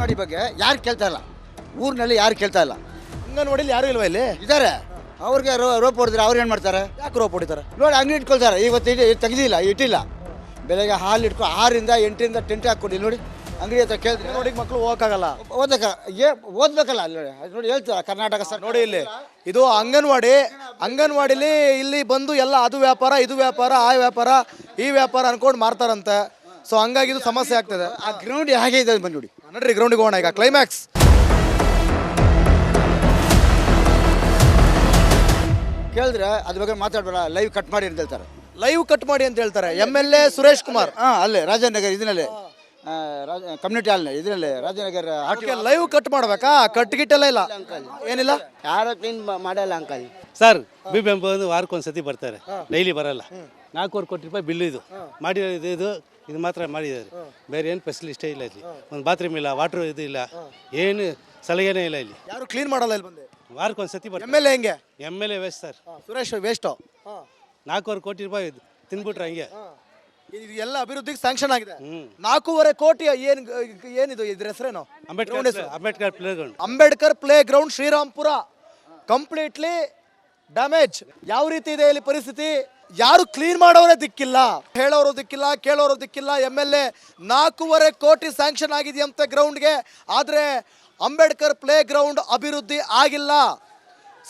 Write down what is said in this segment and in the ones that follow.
ಅಂಗನವಾಡಿ ಬಗ್ಗೆ ಯಾರು ಕೇಳ್ತಾ ಇಲ್ಲ. ಊರಿನಲ್ಲಿ ಯಾರು ಕೇಳ್ತಾ ಇಲ್ಲ. ಅಂಗನವಾಡಿಲಿ ಯಾರು ಇಲ್ವಾ ಇಲ್ಲಿ? ಇದ್ದಾರೆ. ಅವ್ರಿಗೆ ರೋ ರೋಪ್ ಹೊಡೆದ್ರೆ ಅವ್ರು ಏನು ಮಾಡ್ತಾರೆ? ಯಾಕೆ ರೋಪ್ ಹೊಡಿತಾರೆ? ನೋಡಿ ಅಂಗಡಿ ಇಟ್ಕೊಳ್ತಾರೆ. ಇವತ್ತು ಇದು ತೆಗ್ದಿಲ್ಲ ಇಟ್ಟಿಲ್ಲ. ಬೆಳಗ್ಗೆ ಹಾಲು ಇಟ್ಕೊ ಆರಿಂದ ಎಂಟರಿಂದ ಟೆಂಟ್ ಹಾಕ್ಕೊಡಿ ನೋಡಿ ಅಂಗಡಿ ಹತ್ರ ಕೇಳಿದ್ರೆ ನೋಡಿ ಮಕ್ಕಳು ಹೋಗಕ್ಕಾಗಲ್ಲ. ಓದಕ್ಕ ಏ ಓದ್ಬೇಕಲ್ಲ ಅಲ್ಲಿ ನೋಡಿ. ಅದು ನೋಡಿ ಹೇಳ್ತಾರೆ ಕರ್ನಾಟಕ ಸರ್ ನೋಡಿ ಇಲ್ಲಿ ಇದು ಅಂಗನವಾಡಿ ಅಂಗನವಾಡಿಲಿ ಇಲ್ಲಿ ಬಂದು ಎಲ್ಲ ಅದು ವ್ಯಾಪಾರ ಇದು ವ್ಯಾಪಾರ ಆ ವ್ಯಾಪಾರ ಈ ವ್ಯಾಪಾರ ಅನ್ಕೊಂಡು ಮಾರ್ತಾರಂತೆ. ಸೊ ಹಂಗಾಗಿ ಇದು ಸಮಸ್ಯೆ ಆಗ್ತದೆ. ಆ ಗ್ರೌಂಡ್ ಹೇಗೆ ಇದೆ ಬಂದು ನೋಡಿ ನಡ್ರಿ ಗ್ರೌಂಡಿಗೆ ಹೋಗೋಣ ಈಗ. ಕ್ಲೈಮ್ಯಾಕ್ಸ್ ಕೇಳಿದ್ರೆ ಅದ್ರ ಬಗ್ಗೆ ಮಾತಾಡ್ಬೇಡ. ಲೈವ್ ಕಟ್ ಮಾಡಿ ಅಂತ ಹೇಳ್ತಾರೆ. ಲೈವ್ ಕಟ್ ಮಾಡಿ ಅಂತ ಹೇಳ್ತಾರೆ. M L A Suresh Kumar. ಹಾಂ ಅಲ್ಲೇ ರಾಜನಗರ ಇದರಲ್ಲಿ. ರಾಜ ಕಮ್ಯುನಿಟಿ ಹಾಲ್ನ ಇದ್ರಲ್ಲಿ ರಾಜನಗರ ಹಾಕಿ ಲೈವ್ ಕಟ್ ಮಾಡ್ಬೇಕಾ? ಕಟ್ ಗಿಟ್ಟೆಲ್ಲ ಇಲ್ಲ. ಏನಿಲ್ಲ? ಯಾರು ಕ್ಲೀನ್ ಮಾಡಲ್ಲ uncle. Sir B B M ವಾರಕ್ಕೊಂದ್ಸತಿ ಸತಿ ಬರ್ತಾರೆ ಡೈಲಿ ಬರಲ್ಲ. ನಾಲ್ಕೂವರೆ ಕೋಟಿ ರೂಪಾಯಿ ಬಿಲ್ ಇದು. ಮಾಡಿರೋ ಇದು ಇದು ಮಾತ್ರ ಮಾಡಿದ್ದಾರೆ. ಬೇರೆ ಏನು ಫೆಸಿಲಿಸ್ಟೇ ಇಲ್ಲ ಇಲ್ಲಿ. ಒಂದು ಬಾತ್ರೂಮ್ ಇಲ್ಲ ವಾಟ್ರ್ ಇದು ಇಲ್ಲ. ಏನು ಸಲಹೆನೇ ಇಲ್ಲ ಇಲ್ಲಿ. ಯಾರು ಕ್ಲೀನ್ ಮಾಡಲ್ಲ ಇಲ್ಲಿ ಬಂದು? ವಾರಕ್ಕೆ ಒಂದು ಸತಿ ಎಂ ಎಲ್ ಎ ಹೆಂಗೆ? M L A waste sir Suresh waste ನಾಲ್ಕೂವರೆ ಕೋಟಿ ರೂಪಾಯಿ ತಿನ್ಬಿಟ್ರೆ ಹಂಗೆ. ಇದು ಎಲ್ಲ ಅಭಿವೃದ್ಧಿಗೆ ಸ್ಯಾಂಕ್ಷನ್ ಆಗಿದೆ. ನಾಲ್ಕೂವರೆ ಕೋಟಿ ಏನು ಏನಿದು ಇದ್ರ ಹೆಸರೇನು? Ambedkar Ambedkar playground Ambedkar playground Shrirampura. Completely damage ಯಾವ ರೀತಿ ಇದೆ ಇಲ್ಲಿ ಪರಿಸ್ಥಿತಿ? ಯಾರು ಕ್ಲೀನ್ ಮಾಡೋರೇ ದಿಕ್ಕಿಲ್ಲ. ಹೇಳೋರು ದಿಕ್ಕಿಲ್ಲ, ಕೇಳೋರು ದಿಕ್ಕಿಲ್ಲ. ಎಂ ಎಲ್ ಎ ನಾಲ್ಕೂವರೆ ಕೋಟಿ ಸ್ಯಾಂಕ್ಷನ್ ಆಗಿದೆಯಂತೆ ಗ್ರೌಂಡ್ಗೆ ಆದರೆ ಅಂಬೇಡ್ಕರ್ ಪ್ಲೇ ಗ್ರೌಂಡ್ ಅಭಿವೃದ್ಧಿ ಆಗಿಲ್ಲ.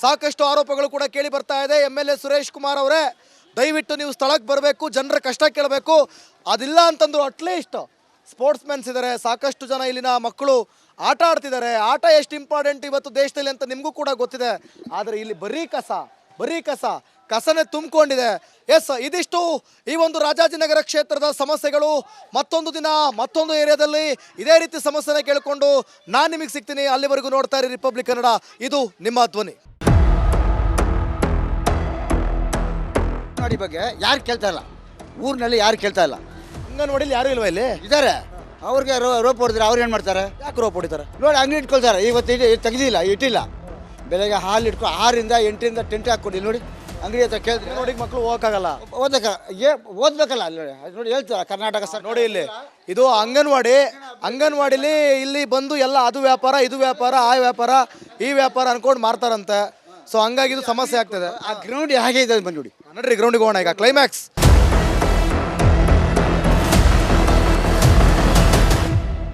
ಸಾಕಷ್ಟು ಆರೋಪಗಳು ಕೂಡ ಕೇಳಿ ಬರ್ತಾ ಇದೆ M L A Suresh Kumar ಅವರೇ. ದಯವಿಟ್ಟು ನೀವು ಸ್ಥಳಕ್ಕೆ ಬರಬೇಕು, ಜನರ ಕಷ್ಟ ಕೇಳಬೇಕು. ಅದಿಲ್ಲ ಅಂತಂದ್ರು ಅಟ್ಲೀಸ್ಟ್ ಸ್ಪೋರ್ಟ್ಸ್ ಮೆನ್ಸ್ ಇದ್ದಾರೆ ಸಾಕಷ್ಟು ಜನ ಇಲ್ಲಿನ ಮಕ್ಕಳು ಆಟ ಆಡ್ತಿದ್ದಾರೆ. ಆಟ ಎಷ್ಟು ಇಂಪಾರ್ಟೆಂಟ್ ಇವತ್ತು ದೇಶದಲ್ಲಿ ಅಂತ ನಿಮಗೂ ಕೂಡ ಗೊತ್ತಿದೆ. ಆದರೆ ಇಲ್ಲಿ ಬರೀ ಕಸ ಬರೀ ಕಸ. ಕಸನೇ ತುಂಬಿಕೊಂಡಿದೆ. ಎಸ್ ಇದಿಷ್ಟು ಈ ಒಂದು ರಾಜಾಜಿನಗರ ಕ್ಷೇತ್ರದ ಸಮಸ್ಯೆಗಳು. ಮತ್ತೊಂದು ದಿನ ಮತ್ತೊಂದು ಏರಿಯಾದಲ್ಲಿ ಇದೇ ರೀತಿ ಸಮಸ್ಯೆನ ಕೇಳಿಕೊಂಡು ನಾನು ನಿಮಗೆ ಸಿಗ್ತೀನಿ. ಅಲ್ಲಿವರೆಗೂ ನೋಡ್ತಾ ಇರಿ ರಿಪಬ್ಲಿಕ್ ಕನ್ನಡ ಇದು ನಿಮ್ಮ ಧ್ವನಿ. ಬಗ್ಗೆ ಯಾರು ಕೇಳ್ತಾ ಇಲ್ಲ. ಊರಿನಲ್ಲಿ ಯಾರು ಕೇಳ್ತಾ ಇಲ್ಲ. ಅಂಗನವಾಡಿಲಿ ಯಾರು ಇಲ್ವಾ ಇಲ್ಲಿ? ಇದ್ದಾರೆ. ಅವ್ರಿಗೆ ರೋ ರೋಪ್ ಹೊಡೆದ್ರೆ ಅವ್ರು ಏನು ಮಾಡ್ತಾರೆ? ಯಾಕೆ ರೋಪ್ ಹೊಡಿತಾರೆ? ನೋಡಿ ಅಂಗಡಿ ಇಟ್ಕೊಳ್ತಾರೆ. ಇವತ್ತು ತೆಗ್ದಿಲ್ಲ ಇಟ್ಟಿಲ್ಲ. ಬೆಳಗ್ಗೆ ಹಾಲು ಇಟ್ಕೊ ಆರಿಂದ ಎಂಟರಿಂದ ಟೆಂಟ್ ಹಾಕ್ಕೊಂಡಿಲ್ಲ ನೋಡಿ. ಅಂಗಡಿ ಹತ್ರ ಕೇಳಿದ್ರೆ ನೋಡಿ ಮಕ್ಕಳು ಹೋಗಕ್ಕಾಗಲ್ಲ ಓದಕ್ಕ ಏ ಓದ್ಬೇಕಲ್ಲ ಅಲ್ಲಿ ನೋಡಿ. ನೋಡಿ ಹೇಳ್ತಾರೆ ಕರ್ನಾಟಕ ಸರ್ ನೋಡಿ ಇಲ್ಲಿ ಇದು ಅಂಗನವಾಡಿ ಅಂಗನವಾಡಿಲಿ ಇಲ್ಲಿ ಬಂದು ಎಲ್ಲ ಅದು ವ್ಯಾಪಾರ ಇದು ವ್ಯಾಪಾರ ಆ ವ್ಯಾಪಾರ ಈ ವ್ಯಾಪಾರ ಅನ್ಕೊಂಡು ಮಾರ್ತಾರಂತೆ. ಸೊ ಹಂಗಾಗಿ ಇದು ಸಮಸ್ಯೆ ಆಗ್ತದೆ. ಆ ಗ್ರೌಂಡ್ ಹೇಗೆ ಇದೆ ಬಂದು ನೋಡಿ. ನಡ್ರಿ ಗ್ರೌಂಡಿಗೆ ಹೋಗೋಣ ಈಗ ಕ್ಲೈಮ್ಯಾಕ್ಸ್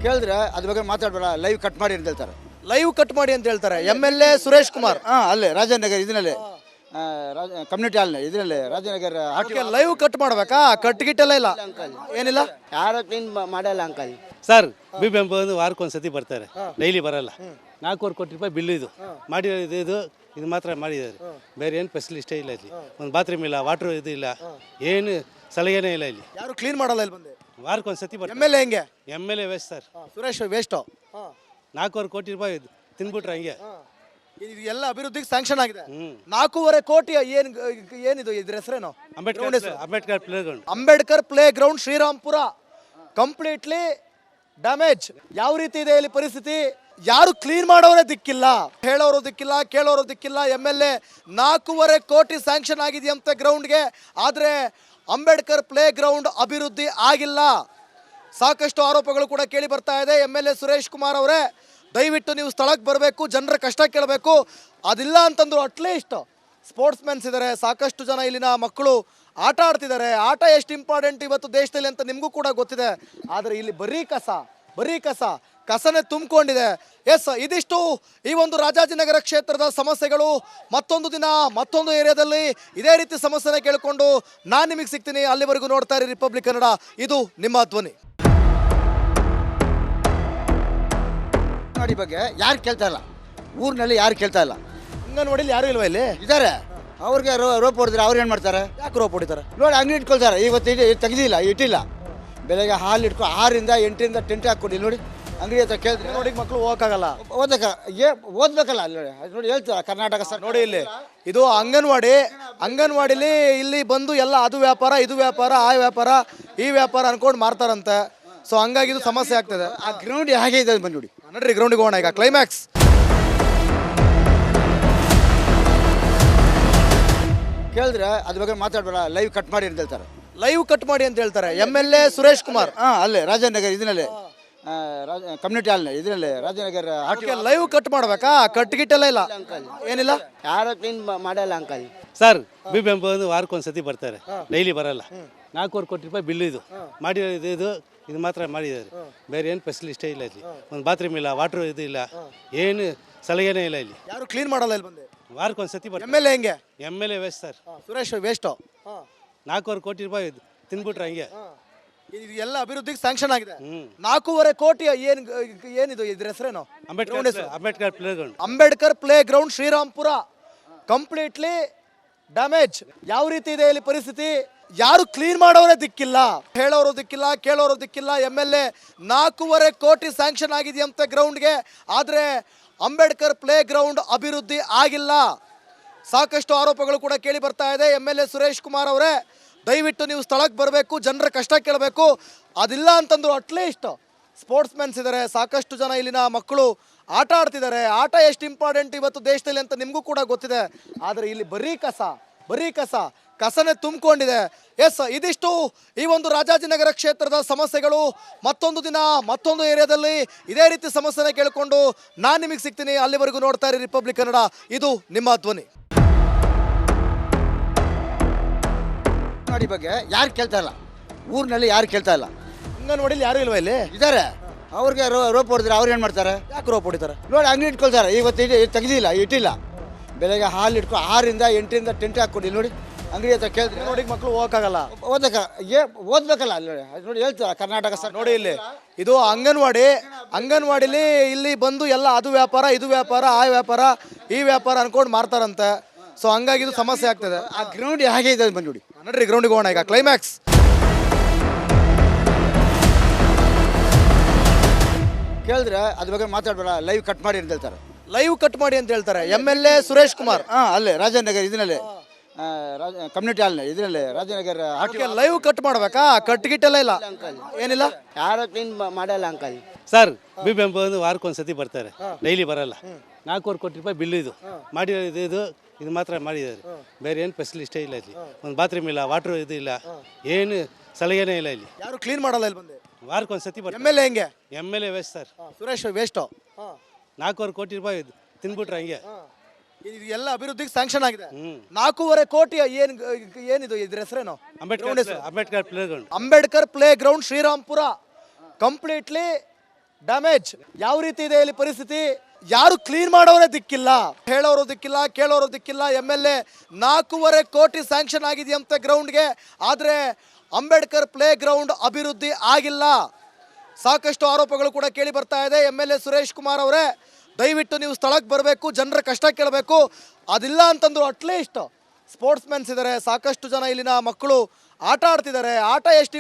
ಕೇಳಿದ್ರೆ ಅದ್ರ ಬಗ್ಗೆ ಮಾತಾಡ್ಬೇಡ ಲೈವ್ ಕಟ್ ಮಾಡಿ ಅಂತ ಹೇಳ್ತಾರೆ. ಲೈವ್ ಕಟ್ ಮಾಡಿ ಅಂತ ಹೇಳ್ತಾರೆ. M L A Suresh Kumar. ಹಾಂ ಅಲ್ಲೇ ರಾಜನಗರ ಇದರಲ್ಲಿ ರಾಜ ಕಮ್ಯುನಿಟಿ ಹಾಲ್ನ ಇದರಲ್ಲಿ ರಾಜನಗರ ಲೈವ್ ಕಟ್ ಮಾಡ್ಬೇಕಾ? ಕಟ್ ಗಿಟ್ಟಲ್ಲ ಇಲ್ಲ ಏನಿಲ್ಲ? ಯಾರು ಕ್ಲೀನ್ ಮಾಡಲ್ಲ ಅಂಕಲ್. ಸರ್ ಬಿ ಬಿ ಎಂಬ ಬಂದು ವಾರಕ್ಕೆ ಒಂದು ಸತಿ ಬರ್ತಾರೆ ಡೈಲಿ ಬರಲ್ಲ. ನಾಲ್ಕೂವರೆ ಕೋಟಿ ರೂಪಾಯಿ ಬಿಲ್ ಇದು. ಮಾಡಿ ಇದು ಇದು ಇದು ಮಾತ್ರ ಮಾಡಿದ್ದಾರೆ. ಬೇರೆ ಏನು ಫೆಸಿಲಿಸ್ಟೇ ಇಲ್ಲ ಇಲ್ಲಿ. ಒಂದು ಬಾತ್ರೂಮ್ ಇಲ್ಲ ವಾಟ್ರ್ ಇದು ಇಲ್ಲ. ಏನು ಸಲಹೆನೇ ಇಲ್ಲ ಇಲ್ಲಿ. ಯಾರು ಕ್ಲೀನ್ ಮಾಡಲ್ಲ ಇಲ್ಲಿ ಬಂದು? ವಾರಕ್ಕೆ ಒಂದು ಸತಿ ಎಂ ಬರ್ತಾರೆ. ಎಲ್ ಎ ಹೆಂಗೆ M L A waste sir Suresh waste ನಾಲ್ಕೂವರೆ ಕೋಟಿ ರೂಪಾಯಿ ತಿಂದ್ಬಿಟ್ರೆ ಹಂಗೆ. ಇದು ಎಲ್ಲ ಅಭಿವೃದ್ಧಿಗೆ ಸ್ಯಾಂಕ್ಷನ್ ಆಗಿದೆ. ನಾಲ್ಕೂವರೆ ಕೋಟಿ ಏನು ಏನಿದು ಇದ್ರ ಹೆಸರೇನು? Ambedkar Ambedkar playground Ambedkar playground Shrirampura. Completely damage ಯಾವ ರೀತಿ ಇದೆ ಇಲ್ಲಿ ಪರಿಸ್ಥಿತಿ? ಯಾರು ಕ್ಲೀನ್ ಮಾಡೋರೇ ದಿಕ್ಕಿಲ್ಲ. ಹೇಳೋರು ದಿಕ್ಕಿಲ್ಲ ಕೇಳೋರು ದಿಕ್ಕಿಲ್ಲ. ಎಂ ಎಲ್ ಎ ನಾಲ್ಕೂವರೆ ಕೋಟಿ ಸ್ಯಾಂಕ್ಷನ್ ಆಗಿದೆಯಂತೆ ಗ್ರೌಂಡ್ಗೆ ಆದರೆ ಅಂಬೇಡ್ಕರ್ ಪ್ಲೇ ಗ್ರೌಂಡ್ ಅಭಿವೃದ್ಧಿ ಆಗಿಲ್ಲ. ಸಾಕಷ್ಟು ಆರೋಪಗಳು ಕೂಡ ಕೇಳಿ ಬರ್ತಾ ಇದೆ. M L A Suresh Kumar ಅವರೇ. ದಯವಿಟ್ಟು ನೀವು ಸ್ಥಳಕ್ಕೆ ಬರಬೇಕು, ಜನರ ಕಷ್ಟ ಕೇಳಬೇಕು. ಅದಿಲ್ಲ ಅಂತಂದ್ರು ಅಟ್ಲೀಸ್ಟ್ ಸ್ಪೋರ್ಟ್ಸ್ ಮೆನ್ಸ್ ಇದ್ದಾರೆ ಸಾಕಷ್ಟು ಜನ ಇಲ್ಲಿನ ಮಕ್ಕಳು ಆಟ ಆಡ್ತಿದ್ದಾರೆ ಆಟ ಎಷ್ಟು ಇಂಪಾರ್ಟೆಂಟ್ ಇವತ್ತು ದೇಶದಲ್ಲಿ ಅಂತ ನಿಮಗೂ ಕೂಡ ಗೊತ್ತಿದೆ. ಆದರೆ ಇಲ್ಲಿ ಬರೀ ಕಸ ಬರೀ ಕಸ, ಕಸನೇ ತುಂಬಿಕೊಂಡಿದೆ. ಎಸ್ ಇದಿಷ್ಟು ಈ ಒಂದು ರಾಜಾಜಿನಗರ ಕ್ಷೇತ್ರದ ಸಮಸ್ಯೆಗಳು. ಮತ್ತೊಂದು ದಿನ, ಮತ್ತೊಂದು ಏರಿಯಾದಲ್ಲಿ ಇದೇ ರೀತಿ ಸಮಸ್ಯೆನ ಕೇಳಿಕೊಂಡು ನಾನು ನಿಮಗೆ ಸಿಗ್ತೀನಿ. ಅಲ್ಲಿವರೆಗೂ ನೋಡ್ತಾ ಇರಿ ರಿಪಬ್ಲಿಕ್ ಕನ್ನಡ ಇದು ನಿಮ್ಮ ಧ್ವನಿ. ಅಂಗನವಾಡಿ ಬಗ್ಗೆ ಯಾರು ಕೇಳ್ತಾ ಇಲ್ಲ. ಊರಿನಲ್ಲಿ ಯಾರು ಕೇಳ್ತಾ ಇಲ್ಲ. ಅಂಗನವಾಡಿಲಿ ಯಾರು ಇಲ್ವಾ ಇಲ್ಲಿ? ಇದ್ದಾರೆ. ಅವ್ರಿಗೆ ರೋ ರೋಪ್ ಹೊಡೆದ್ರೆ ಅವ್ರು ಏನು ಮಾಡ್ತಾರೆ? ಯಾಕೆ ರೋಪ್ ಹೊಡಿತಾರೆ? ನೋಡಿ ಅಂಗಡಿ ಇಟ್ಕೊಳ್ತಾರೆ. ಇವತ್ತು ಇದು ತೆಗ್ದಿಲ್ಲ ಇಟ್ಟಿಲ್ಲ. ಬೆಳಗ್ಗೆ ಹಾಲು ಇಟ್ಕೊ ಆರಿಂದ ಎಂಟರಿಂದ ಟೆಂಟ್ ಹಾಕ್ಕೊಡಿ ನೋಡಿ ಅಂಗಡಿ ಹತ್ರ ಕೇಳಿದ್ರೆ ನೋಡಿ ಮಕ್ಕಳು ಹೋಗಕ್ಕಾಗಲ್ಲ ಓದಕ್ಕ ಏ ಓದ್ಬೇಕಲ್ಲ ಅಲ್ಲಿ ನೋಡಿ. ಅದು ನೋಡಿ ಹೇಳ್ತಾರೆ ಕರ್ನಾಟಕ ಸರ್ ನೋಡಿ ಇಲ್ಲಿ ಇದು ಅಂಗನವಾಡಿ ಅಂಗನವಾಡಿಲಿ ಇಲ್ಲಿ ಬಂದು ಎಲ್ಲ ಅದು ವ್ಯಾಪಾರ ಇದು ವ್ಯಾಪಾರ ಆ ವ್ಯಾಪಾರ ಈ ವ್ಯಾಪಾರ ಅನ್ಕೊಂಡು ಮಾರ್ತಾರಂತೆ. ಸೊ ಹಂಗಾಗಿ ಇದು ಸಮಸ್ಯೆ ಆಗ್ತದೆ. ಆ ಗ್ರೌಂಡ್ ಹೇಗೆ ಇದೆ ಬಂದು ನೋಡಿ ನೋಡ್ರಿ ಗ್ರೌಂಡಿಗೆ ಹೋಗೋಣ ಈಗ. ಕ್ಲೈಮ್ಯಾಕ್ಸ್ ಕೇಳಿದ್ರೆ ಅದ್ರ ಬಗ್ಗೆ ಮಾತಾಡ್ಬೇಡ. ಲೈವ್ ಕಟ್ ಮಾಡಿ ಅಂತ ಹೇಳ್ತಾರೆ. ಲೈವ್ ಕಟ್ ಮಾಡಿ ಅಂತ ಹೇಳ್ತಾರೆ. M L A Suresh Kumar. ಹಾಂ ಅಲ್ಲೇ ರಾಜನಗರ ಇದರಲ್ಲಿ ಕಮ್ಯುನಿಟಿ ಹಾಲ್ ಇದರಲ್ಲಿ ರಾಜನಗರ ಲೈವ್ ಕಟ್ ಮಾಡ್ಬೇಕಾ? ಕಟ್ ಗಿಟ್ಟೆಲ್ಲ ಇಲ್ಲ. ಏನಿಲ್ಲ? ಯಾರ ಕ್ಲೀನ್ ಮಾಡಲ್ಲ uncle. Sir B B M ಬಂದು ವಾರಕ್ಕೊಂದ್ಸತಿ ಬರ್ತಾರೆ. ಡೈಲಿ ಬರಲ್ಲ. ನಾಲ್ಕೂವರೆ ಕೋಟಿ ರೂಪಾಯಿ ಬಿಲ್ ಇದು. ಮಾಡಿರೋ ಇದು ಇದು ಮಾತ್ರ ಮಾಡಿದ್ದಾರೆ. ಬೇರೆ ಏನು ಫೆಸಿಲಿಸ್ಟೇ ಇಲ್ಲ ಇಲ್ಲಿ. ಒಂದು ಬಾತ್ರೂಮ್ ಇಲ್ಲ ವಾಟ್ರ್ ಇದು ಇಲ್ಲ. ಏನು ಸಲಹೆನೇ ಇಲ್ಲ ಇಲ್ಲಿ. ಯಾರು ಕ್ಲೀನ್ ಮಾಡಲ್ಲ ಇಲ್ಲಿ ಬಂದು? ಸತಿ ಎಂ ಎಲ್ ಎ ಹೆಂಗೆ? M L A waste sir Suresh waste ನಾಲ್ಕೂವರೆ ಕೋಟಿ ರೂಪಾಯಿ ತಿನ್ಬಿಟ್ರೆ ಹಂಗೆ. ಇದು ಎಲ್ಲ ಅಭಿವೃದ್ಧಿಗೆ ಸ್ಯಾಂಕ್ಷನ್ ಆಗಿದೆ. ನಾಲ್ಕೂವರೆ ಕೋಟಿ ಏನು ಏನಿದು ಇದ್ರ ಹೆಸರೇನು? Ambedkar Ambedkar playground Ambedkar playground Shrirampura. Completely damage ಯಾವ ರೀತಿ ಇದೆ ಇಲ್ಲಿ ಪರಿಸ್ಥಿತಿ? ಯಾರು ಕ್ಲೀನ್ ಮಾಡೋರೇ ದಿಕ್ಕಿಲ್ಲ. ಹೇಳೋರು ದಿಕ್ಕಿಲ್ಲ, ಕೇಳೋರು ದಿಕ್ಕಿಲ್ಲ. ಎಂ ಎಲ್ ಎ ನಾಲ್ಕೂವರೆ ಕೋಟಿ ಸ್ಯಾಂಕ್ಷನ್ ಆಗಿದೆಯಂತೆ ಗ್ರೌಂಡ್ಗೆ ಆದರೆ ಅಂಬೇಡ್ಕರ್ ಪ್ಲೇ ಗ್ರೌಂಡ್ ಅಭಿವೃದ್ಧಿ ಆಗಿಲ್ಲ. ಸಾಕಷ್ಟು ಆರೋಪಗಳು ಕೂಡ ಕೇಳಿ ಬರ್ತಾ ಇದೆ M L A Suresh Kumar ಅವರೇ. ದಯವಿಟ್ಟು ನೀವು ಸ್ಥಳಕ್ಕೆ ಬರಬೇಕು, ಜನರ ಕಷ್ಟ ಕೇಳಬೇಕು. ಅದಿಲ್ಲ ಅಂತಂದ್ರು ಅಟ್ಲೀಸ್ಟ್ ಸ್ಪೋರ್ಟ್ಸ್ ಮೆನ್ಸ್ ಇದ್ದಾರೆ ಸಾಕಷ್ಟು ಜನ ಇಲ್ಲಿನ ಮಕ್ಕಳು ಆಟ ಆಡ್ತಿದ್ದಾರೆ. ಆಟ ಎಷ್ಟು ಇಂಪಾರ್ಟೆಂಟ್ ಇವತ್ತು ದೇಶದಲ್ಲಿ ಅಂತ ನಿಮಗೂ ಕೂಡ ಗೊತ್ತಿದೆ. ಆದರೆ ಇಲ್ಲಿ ಬರೀ ಕಸ ಬರೀ ಕಸ ಕಸನೇ ತುಂಬಿಕೊಂಡಿದೆ. ಎಸ್ ಇದಿಷ್ಟು ಈ ಒಂದು ರಾಜಾಜಿನಗರ ಕ್ಷೇತ್ರದ ಸಮಸ್ಯೆಗಳು. ಮತ್ತೊಂದು ದಿನ ಮತ್ತೊಂದು ಏರಿಯಾದಲ್ಲಿ ಇದೇ ರೀತಿ ಸಮಸ್ಯೆನ ಕೇಳಿಕೊಂಡು ನಾನು ನಿಮಗೆ ಸಿಗ್ತೀನಿ. ಅಲ್ಲಿವರೆಗೂ ನೋಡ್ತಾ ಇರಿ ರಿಪಬ್ಲಿಕ್ ಕನ್ನಡ ಇದು ನಿಮ್ಮ ಧ್ವನಿ. ಬಗ್ಗೆ ಯಾರು ಕೇಳ್ತಾ ಇಲ್ಲ. ಊರಿನಲ್ಲಿ ಯಾರು ಕೇಳ್ತಾ ಇಲ್ಲ. ಅಂಗನವಾಡಿಲಿ ಯಾರು ಇಲ್ವಾ ಇಲ್ಲಿ? ಇದ್ದಾರೆ. ಅವ್ರಿಗೆ ರೋ ರೋಪ್ ಹೊಡೆದ್ರೆ ಅವ್ರು ಏನು ಮಾಡ್ತಾರೆ? ಯಾಕೆ ರೋಪ್ ಹೊಡಿತಾರೆ? ನೋಡಿ ಅಂಗಡಿ ಇಟ್ಕೊಳ್ತಾರೆ. ಇವತ್ತು ಇದು ತೆಗ್ದಿಲ್ಲ ಇಟ್ಟಿಲ್ಲ. ಬೆಳಗ್ಗೆ ಹಾಲು ಇಟ್ಕೊ ಆರಿಂದ ಎಂಟರಿಂದ ಟೆಂಟ್ ಹಾಕ್ಕೊಡಿ ನೋಡಿ. ಅಂಗಡಿ ಹತ್ರ ಕೇಳಿದ್ರೆ ನೋಡಿ ಮಕ್ಕಳು ಹೋಗಕ್ಕಾಗಲ್ಲ ಓದಕ್ಕ ಏ ಓದ್ಬೇಕಲ್ಲ ಅಲ್ಲಿ ನೋಡಿ. ಅದು ನೋಡಿ ಹೇಳ್ತಾರೆ ಕರ್ನಾಟಕ ಸರ್ ನೋಡಿ ಇಲ್ಲಿ ಇದು ಅಂಗನವಾಡಿ ಅಂಗನವಾಡಿಲಿ ಇಲ್ಲಿ ಬಂದು ಎಲ್ಲ ಅದು ವ್ಯಾಪಾರ ಇದು ವ್ಯಾಪಾರ ಆ ವ್ಯಾಪಾರ ಈ ವ್ಯಾಪಾರ ಅನ್ಕೊಂಡು ಮಾರ್ತಾರಂತೆ. ಸೊ ಹಂಗಾಗಿ ಇದು ಸಮಸ್ಯೆ ಆಗ್ತದೆ. ಆ ಗ್ರೌಂಡ್ ಹೇಗೆ ಇದೆ ಬಂದು ನೋಡಿ. ನಡ್ರಿ ಗ್ರೌಂಡಿಗೆ ಹೋಗೋಣ ಈಗ. ಕ್ಲೈಮ್ಯಾಕ್ಸ್ ಕೇಳಿದ್ರೆ ಅದ್ರ ಬಗ್ಗೆ ಮಾತಾಡಬೇಡ ಲೈವ್ ಕಟ್ ಮಾಡಿ ಅಂತ ಹೇಳ್ತಾರೆ. ಲೈವ್ ಕಟ್ ಮಾಡಿ ಅಂತ ಹೇಳ್ತಾರೆ. M L A Suresh Kumar. ಹಾಂ ಅಲ್ಲೇ ರಾಜನಗರ ಇದರಲ್ಲಿ. ಕಮ್ಯುನಿಟಿ ಹಾಲ್ನ ಇದರಲ್ಲಿ ರಾಜನಗರ ಲೈವ್ ಕಟ್ ಮಾಡ್ಬೇಕಾ? ಕಟ್ ಗಿಟ್ ಎಲ್ಲ ಇಲ್ಲ. ಏನಿಲ್ಲ? ಯಾರು ಕ್ಲೀನ್ ಮಾಡಲ್ಲ ಅಂಕಲ್. ಸರ್ ಬಿ ಬಿ ಎಂಬ ಬಂದು ವಾರಕ್ಕೊಂದ್ಸತಿ ಬರ್ತಾರೆ ಡೈಲಿ ಬರಲ್ಲ. ನಾಲ್ಕೂವರೆ ಕೋಟಿ ರೂಪಾಯಿ ಬಿಲ್ ಇದು. ಮಾಡಿರೋ ಇದು ಇದು ಇದು ಮಾತ್ರ ಮಾಡಿದ್ದಾರೆ. ಬೇರೆ ಏನು ಫೆಸಿಲಿಸ್ಟೇ ಇಲ್ಲ ಇಲ್ಲಿ. ಒಂದು ಬಾತ್ರೂಮ್ ಇಲ್ಲ ವಾಟ್ರ್ ಇದು ಇಲ್ಲ. ಏನು ಸಲಹೆನೇ ಇಲ್ಲ ಇಲ್ಲಿ. ಯಾರು ಕ್ಲೀನ್ ಮಾಡಲ್ಲ ಇಲ್ಲಿ ಬಂದು? ವಾರಕ್ಕೊಂದ್ಸತಿ ಬರ್ತಾರೆ ಎಂ ಎಲ್ ಎ ಹೆಂಗೆ? M L A waste sir Suresh waste ನಾಲ್ಕೂವರೆ ಕೋಟಿ ರೂಪಾಯಿ ತಿಂದ್ಬಿಟ್ರೆ ಹಂಗೆ. ಇದು ಎಲ್ಲ ಅಭಿವೃದ್ಧಿಗೆ ಸ್ಯಾಂಕ್ಷನ್ ಆಗಿದೆ. ಹ್ಮ್. ನಾಲ್ಕೂವರೆ ಕೋಟಿ ಏನು ಏನಿದು ಇದ್ರ ಹೆಸರೇನು? Ambedkar Ambedkar playground Ambedkar playground Shrirampura. Completely damage ಯಾವ ರೀತಿ ಇದೆ ಇಲ್ಲಿ ಪರಿಸ್ಥಿತಿ? ಯಾರು ಕ್ಲೀನ್ ಮಾಡೋರೇ ದಿಕ್ಕಿಲ್ಲ. ಹೇಳೋರು ದಿಕ್ಕಿಲ್ಲ ಕೇಳೋರು ದಿಕ್ಕಿಲ್ಲ. ಎಂ ಎಲ್ ಎ ನಾಲ್ಕೂವರೆ ಕೋಟಿ ಸ್ಯಾಂಕ್ಷನ್ ಆಗಿದೆಯಂತೆ ಗ್ರೌಂಡ್ಗೆ ಆದರೆ ಅಂಬೇಡ್ಕರ್ ಪ್ಲೇ ಗ್ರೌಂಡ್ ಅಭಿವೃದ್ಧಿ ಆಗಿಲ್ಲ. ಸಾಕಷ್ಟು ಆರೋಪಗಳು ಕೂಡ ಕೇಳಿ ಬರ್ತಾ ಇದೆ. M L A Suresh Kumar ಅವರೇ, ದಯವಿಟ್ಟು ನೀವು ಸ್ಥಳಕ್ಕೆ ಬರಬೇಕು, ಜನರ ಕಷ್ಟ ಕೇಳಬೇಕು. ಅದಿಲ್ಲ ಅಂತಂದ್ರು ಅಟ್ಲೀಸ್ಟ್ ಸ್ಪೋರ್ಟ್ಸ್ ಮೆನ್ಸ್ ಇದ್ದಾರೆ. ಸಾಕಷ್ಟು ಜನ ಇಲ್ಲಿನ ಮಕ್ಕಳು ಆಟ ಆಡ್ತಿದ್ದಾರೆ. ಆಟ ಎಷ್ಟು